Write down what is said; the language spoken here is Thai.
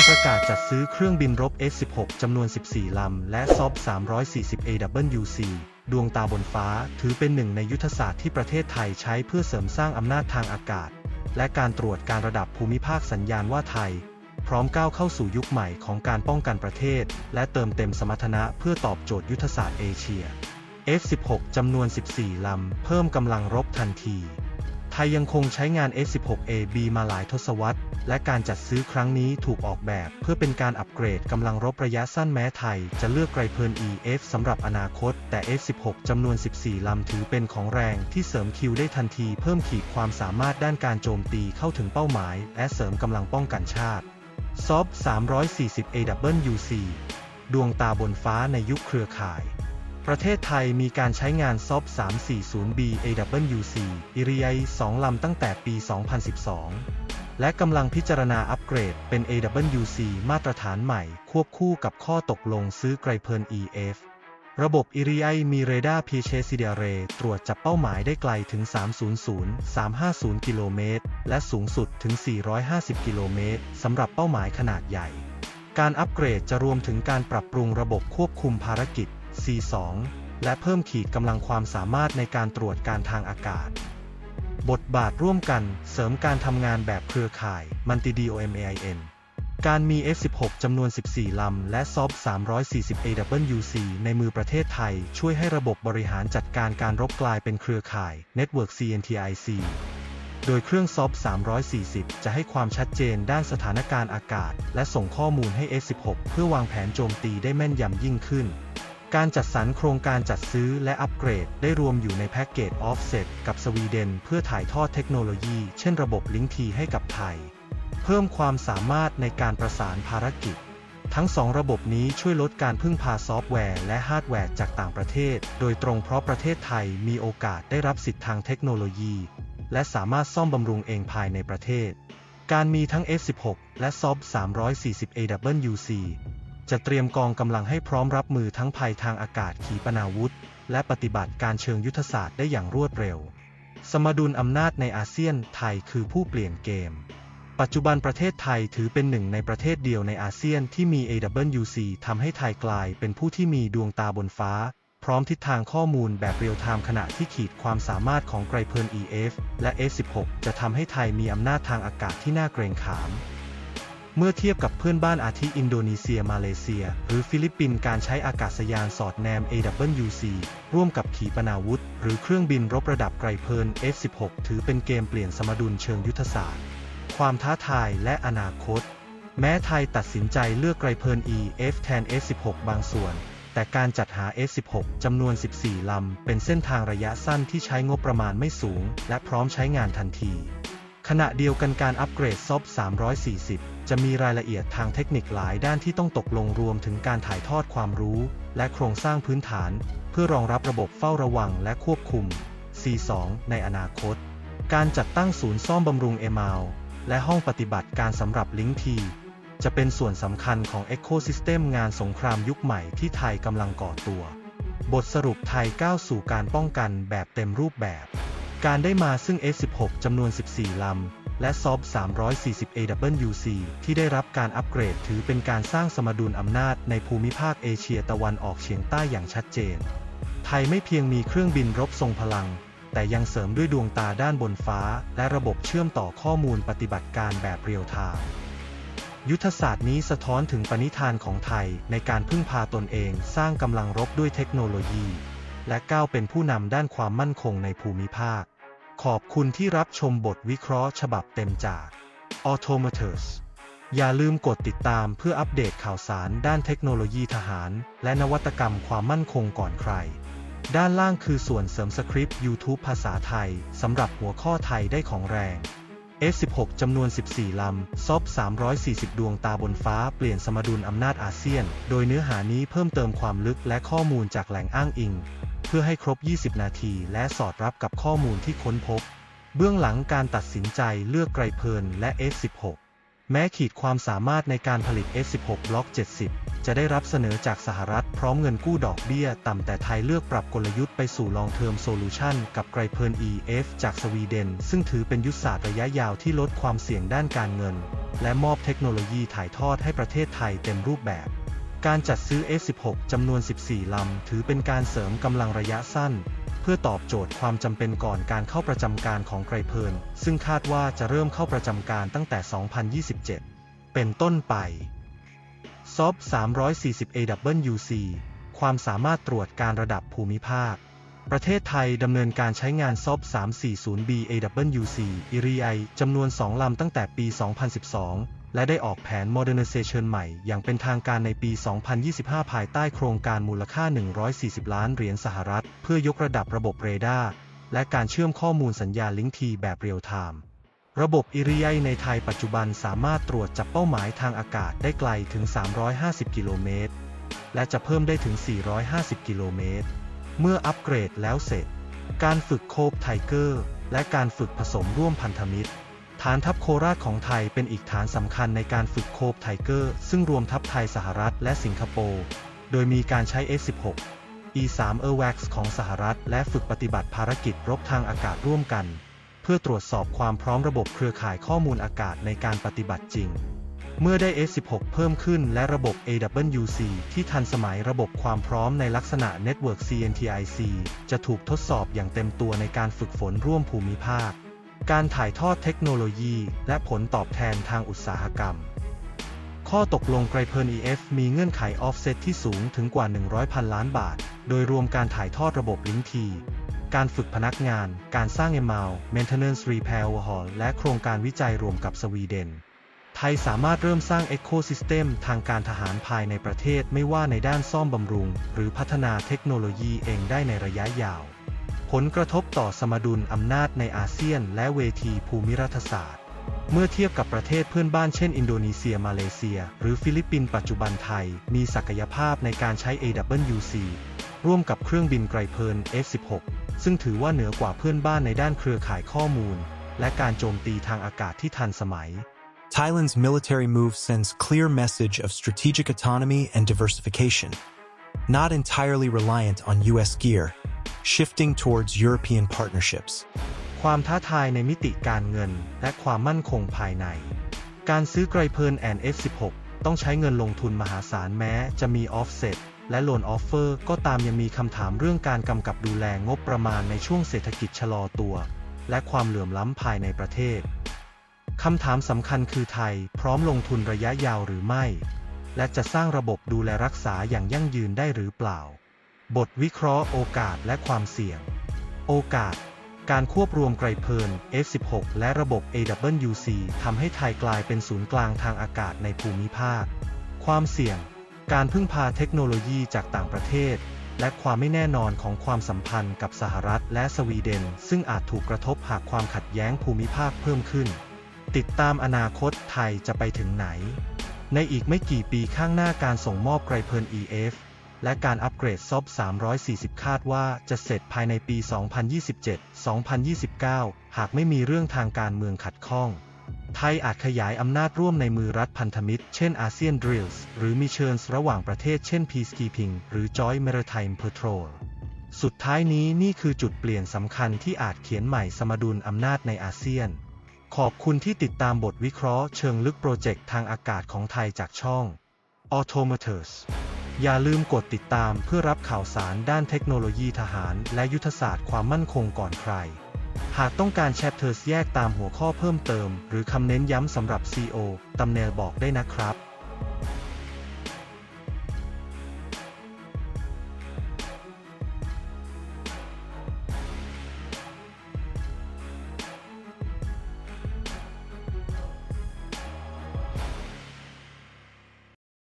การประกาศจัดซื้อเครื่องบินรบ F-16 จำนวน 14 ลำ และซอบ 340 AWC ดวงตาบนฟ้า ถือเป็นหนึ่งในยุทธศาสตร์ที่ประเทศไทยใช้เพื่อเสริมสร้างอำนาจทางอากาศ และการตรวจการระดับภูมิภาคสัญญาณว่าไทย พร้อมก้าวเข้าสู่ยุคใหม่ของการป้องกันประเทศ และเติมเต็มสมรรถนะเพื่อตอบโจทย์ยุทธศาสตร์เอเชีย F-16 จำนวน 14 ลำ เพิ่มกำลังรบทันที ไทยยังคงใช้งาน F-16AB มาหลายทศวรรษ และการจัดซื้อครั้งนี้ถูกออกแบบ เพื่อเป็นการอัปเกรดกำลังรบระยะสั้นแม้ไทย จะเลือกไกรเพลิน EF สำหรับอนาคต แต่ F-16 จำนวน 14 ลำถือเป็นของแรงที่เสริมคิวได้ทันทีเพิ่มขีดความสามารถด้านการโจมตีเข้าถึงเป้าหมาย และเสริมกำลังป้องกันชาติซอบ340 AWC ดวงตาบนฟ้าในยุคเครือข่าย ประเทศไทยมีการใช้งานซอบ 340B AWC อิริย2ลำตั้งแต่ปี 2012 และกำลังพิจารณาอัปเกรดเป็น AWC มาตรฐานใหม่ ควบคู่กับข้อตกลงซื้อไกรเพลิน EF ระบบอิริยมีเรดาร์ PHS เดเร ตรวจจับเป้าหมายได้ไกลถึง 300-350 กิโลเมตร และสูงสุดถึง 450 กิโลเมตรสำหรับเป้าหมายขนาดใหญ่ การอัปเกรดจะรวมถึงการปรับปรุงระบบควบคุมภารกิจ C2 และเพิ่มขีดกำลังความสามารถในการตรวจการทางอากาศ บทบาทร่วมกันเสริมการทำงานแบบเครือข่าย Multi DOMAIN การมี F16 จำนวน 14 ลำ และซอบ340 AWC ในมือประเทศไทย ช่วยให้ระบบบริหารจัดการการรบกลายเป็นเครือข่าย Network CNTIC โดยเครื่องซอบ340 จะให้ความชัดเจนด้านสถานการณ์อากาศ และส่งข้อมูลให้ F16 เพื่อวางแผนโจมตีได้แม่นยำยิ่งขึ้น การจัดสรรโครงการจัดซื้อและอัปเกรดได้รวมอยู่ในแพ็กเกจ Offset กับสวีเดนเพื่อถ่ายทอดเทคโนโลยี เช่นระบบลิงก์ทีให้กับไทย เพิ่มความสามารถในการประสานภารกิจ ทั้งสองระบบนี้ช่วยลดการพึ่งพาซอฟต์แวร์และฮาร์ดแวร์จากต่างประเทศ โดยตรงเพราะประเทศไทยมีโอกาสได้รับสิทธิ์ทางเทคโนโลยี และสามารถซ่อมบำรุงเองภายในประเทศ การมีทั้ง F16 และซอบ340 AWC จะเตรียมกองกำลังให้พร้อมรับมือทั้งภัยทางอากาศขีปนาวุธ และปฏิบัติการเชิงยุทธศาสตร์ได้อย่างรวดเร็ว สมดุลอำนาจในอาเซียนไทยคือผู้เปลี่ยนเกม ปัจจุบันประเทศไทยถือเป็นหนึ่งในประเทศเดียวในอาเซียนที่มี AWC ทำให้ไทยกลายเป็นผู้ที่มีดวงตาบนฟ้า พร้อมทิศทางข้อมูลแบบเรียลไทม์ขณะที่ขีดความสามารถของไกรเพลิน EF และ F16 จะทำให้ไทยมีอำนาจทางอากาศที่น่าเกรงขาม เมื่อเทียบกับเพื่อนบ้านอาทิอินโดนีเซียมาเลเซีย หรือฟิลิปปินส์การใช้อากาศยานสอดแนม AWC ร่วมกับขีปนาวุธ หรือเครื่องบินรบระดับไกรเพลิน F16 ถือเป็นเกมเปลี่ยนสมดุลเชิงยุทธศาสตร์ ความท้าทายและอนาคต แม้ไทยตัดสินใจเลือกไกรเพลิน EF แทน F16 บางส่วน แต่การจัดหา F16 จำนวน 14 ลำ เป็นเส้นทางระยะสั้นที่ใช้งบประมาณไม่สูง และพร้อมใช้งานทันที ขณะเดียวกันการอัปเกรดซอบ340 จะมีรายละเอียดทางเทคนิคหลายด้านที่ต้องตกลงรวมถึงการถ่ายทอดความรู้ และโครงสร้างพื้นฐาน เพื่อรองรับระบบเฝ้าระวังและควบคุม C2 ในอนาคต การจัดตั้งศูนย์ซ่อมบำรุงเอม l และห้องปฏิบัติการสำหรับลิงทีจะเป็นส่วนสำคัญของ Ecosystem งานสงครามยุคใหม่ที่ไทยกำลังก่อตัว บทสรุปไทยก้าวสู่การป้องกันแบบเต็มรูปแบบ การได้มาซึ่ง F16 จำนวน 14 ลำ และซอบ340 AWC ที่ได้รับการอัปเกรดถือเป็นการสร้างสมดุลอำนาจในภูมิภาคเอเชียตะวันออกเฉียงใต้อย่างชัดเจน ไทยไม่เพียงมีเครื่องบินรบทรงพลัง แต่ยังเสริมด้วยดวงตาด้านบนฟ้า และระบบเชื่อมต่อข้อมูลปฏิบัติการแบบเรียลไทม์ยุทธศาสตร์นี้สะท้อนถึงปณิธานของไทยในการพึ่งพาตนเองสร้างกำลังรบด้วยเทคโนโลยี และก้าวเป็นผู้นำด้านความมั่นคงในภูมิภาค ขอบคุณที่รับชมบทวิเคราะห์ฉบับเต็มจาก Automators อย่าลืมกดติดตามเพื่ออัปเดตข่าวสารด้านเทคโนโลยีทหาร และนวัตกรรมความมั่นคงก่อนใคร ด้านล่างคือส่วนเสริมสคริปต์ YouTube ภาษาไทยสำหรับหัวข้อไทยได้ของแรง F16 จำนวน 14 ลำ ซอบ 340 ดวงตาบนฟ้าเปลี่ยนสมดุลอำนาจอาเซียน โดยเนื้อหานี้เพิ่มเติมความลึกและข้อมูลจากแหล่งอ้างอิง พื่อให้ครบ 20 นาที และสอดรับกับข้อมูลที่ค้นพบ เบื้องหลังการตัดสินใจเลือกไกรเพลินและ F16 แม้ขีดความสามารถในการผลิต F16 บล็อก 70 จะได้รับเสนอจากสหรัฐพร้อมเงินกู้ดอกเบี้ยต่ำแต่ไทยเลือกปรับกลยุทธ์ไปสู่ Long Term Solution กับไกรเพลิน EF จากสวีเดน ซึ่งถือเป็นยุทธศาสตร์ระยะยาวที่ลดความเสี่ยงด้านการเงิน และมอบเทคโนโลยีถ่ายทอดให้ประเทศไทยเต็มรูปแบบ การจัดซื้อ F16 จำนวน 14 ลำ ถือเป็นการเสริมกำลังระยะสั้น เพื่อตอบโจทย์ความจำเป็นก่อนการเข้าประจำการของไกรเพลิน ซึ่งคาดว่าจะเริ่มเข้าประจำการตั้งแต่ 2027 เป็นต้นไป ซอบ340 AWC ความสามารถตรวจการระดับภูมิภาค ประเทศไทยดำเนินการใช้งานซอบ340 BAWC อิริไอจำนวน 2 ลำตั้งแต่ปี 2012 และได้ออกแผน Modernization ใหม่ อย่างเป็นทางการในปี 2025 ภายใต้โครงการมูลค่า 140 ล้านเหรียญสหรัฐ เพื่อยกระดับระบบเรดาร์และการเชื่อมข้อมูลสัญญาณลิงก์ทีแบบเรียลไทม์ระบบอิริไอในไทยปัจจุบันสามารถตรวจจับเป้าหมายทางอากาศได้ไกลถึง 350 กิโลเมตร และจะเพิ่มได้ถึง 450 กิโลเมตร เมื่ออัปเกรดแล้วเสร็จ การฝึกโคบไทเกอร์ และการฝึกผสมร่วมพันธมิตร ฐานทัพโคราชของไทยเป็นอีกฐานสำคัญในการฝึกโคบไทเกอร์ ซึ่งรวมทัพไทยสหรัฐและสิงคโปร์ โดยมีการใช้ S16 E3 Airwax ของสหรัฐ และฝึกปฏิบัติภารกิจรบทางอากาศร่วมกัน เพื่อตรวจสอบความพร้อมระบบเครือข่ายข้อมูลอากาศในการปฏิบัติจริง เมื่อได้ S16 เพิ่มขึ้นและระบบ AWC ที่ทันสมัยระบบความพร้อมในลักษณะ Network CNTIC จะถูกทดสอบอย่างเต็มตัวในการฝึกฝนร่วมภูมิภาค การถ่ายทอดเทคโนโลยี และผลตอบแทนทางอุตสาหกรรม ข้อตกลงไกรเพลิน EF มีเงื่อนไข Offset ที่สูงถึงกว่า 100พันล้านบาท โดยรวมการถ่ายทอดระบบลิงก์ทีการฝึกพนักงาน การสร้าง ML Maintenance Repair Overhaul และโครงการวิจัยรวมกับสวีเดน ไทยสามารถเริ่มสร้าง Ecosystem ทางการทหารภายในประเทศไม่ว่าในด้านซ่อมบำรุง หรือพัฒนาเทคโนโลยีเองได้ในระยะยาว ผลกระทบต่อสมดุลอำนาจในอาเซียนและเวทีภูมิรัฐศาสตร์ เมื่อเทียบกับประเทศเพื่อนบ้านเช่นอินโดนีเซียมาเลเซีย หรือฟิลิปปินส์ปัจจุบันไทย มีศักยภาพในการใช้ AWC ร่วมกับเครื่องบินไกรเพลิน F16 ซึ่งถือว่าเหนือกว่าเพื่อนบ้านในด้านเครือข่ายข้อมูล และการโจมตีทางอากาศที่ทันสมัย Thailand's military move sends clear message of strategic autonomy and diversification, not entirely reliant on US gear, shifting towards European partnerships. ความท้าทายในมิติการเงินและความมั่นคงภายใน การซื้อไกรเพลินแอน F16 ต้องใช้เงินลงทุนมหาศาลแม้จะมี Offset และ Loan Offer ก็ตามยังมีคำถามเรื่องการกำกับดูแลงบประมาณในช่วงเศรษฐกิจชะลอตัว และความเหลื่อมล้ำภายในประเทศคำถามสำคัญคือไทยพร้อมลงทุนระยะยาวหรือไม่ และจะสร้างระบบดูแลรักษาอย่างยั่งยืนได้หรือเปล่า บทวิเคราะห์โอกาสและความเสี่ยง โอกาส การควบรวมไกรเพลิน F16 และระบบ AWC ทำให้ไทยกลายเป็นศูนย์กลางทางอากาศในภูมิภาค ความเสี่ยง การพึ่งพาเทคโนโลยีจากต่างประเทศ และความไม่แน่นอนของความสัมพันธ์กับสหรัฐและสวีเดน ซึ่งอาจถูกกระทบหากความขัดแย้งภูมิภาคเพิ่มขึ้น ติดตามอนาคตไทยจะไปถึงไหน ในอีกไม่กี่ปีข้างหน้าการส่งมอบไกรเพลิน EF และการอัปเกรดซอบ340 คาดว่าจะเสร็จภายในปี 2027-2029 หากไม่มีเรื่องทางการเมืองขัดข้อง ไทยอาจขยายอำนาจร่วมในมือรัฐพันธมิตร เช่นอาเซียนดริลส์หรือมีเชิญระหว่างประเทศเช่น Peacekeeping หรือ Joint Maritime Patrol สุดท้ายนี้นี่คือจุดเปลี่ยนสำคัญที่อาจเขียนใหม่สมดุลอำนาจในอาเซียน ขอบคุณที่ติดตามบทวิเคราะห์เชิงลึกโปรเจกต์ทางอากาศของไทยจากช่อง Automators อย่าลืมกดติดตามเพื่อรับข่าวสารด้านเทคโนโลยีทหาร และยุทธศาสตร์ความมั่นคงก่อนใคร หากต้องการแชปเทอร์สแยกตามหัวข้อเพิ่มเติม หรือคำเน้นย้ำสำหรับ CO ตำแนลบอกได้นะครับ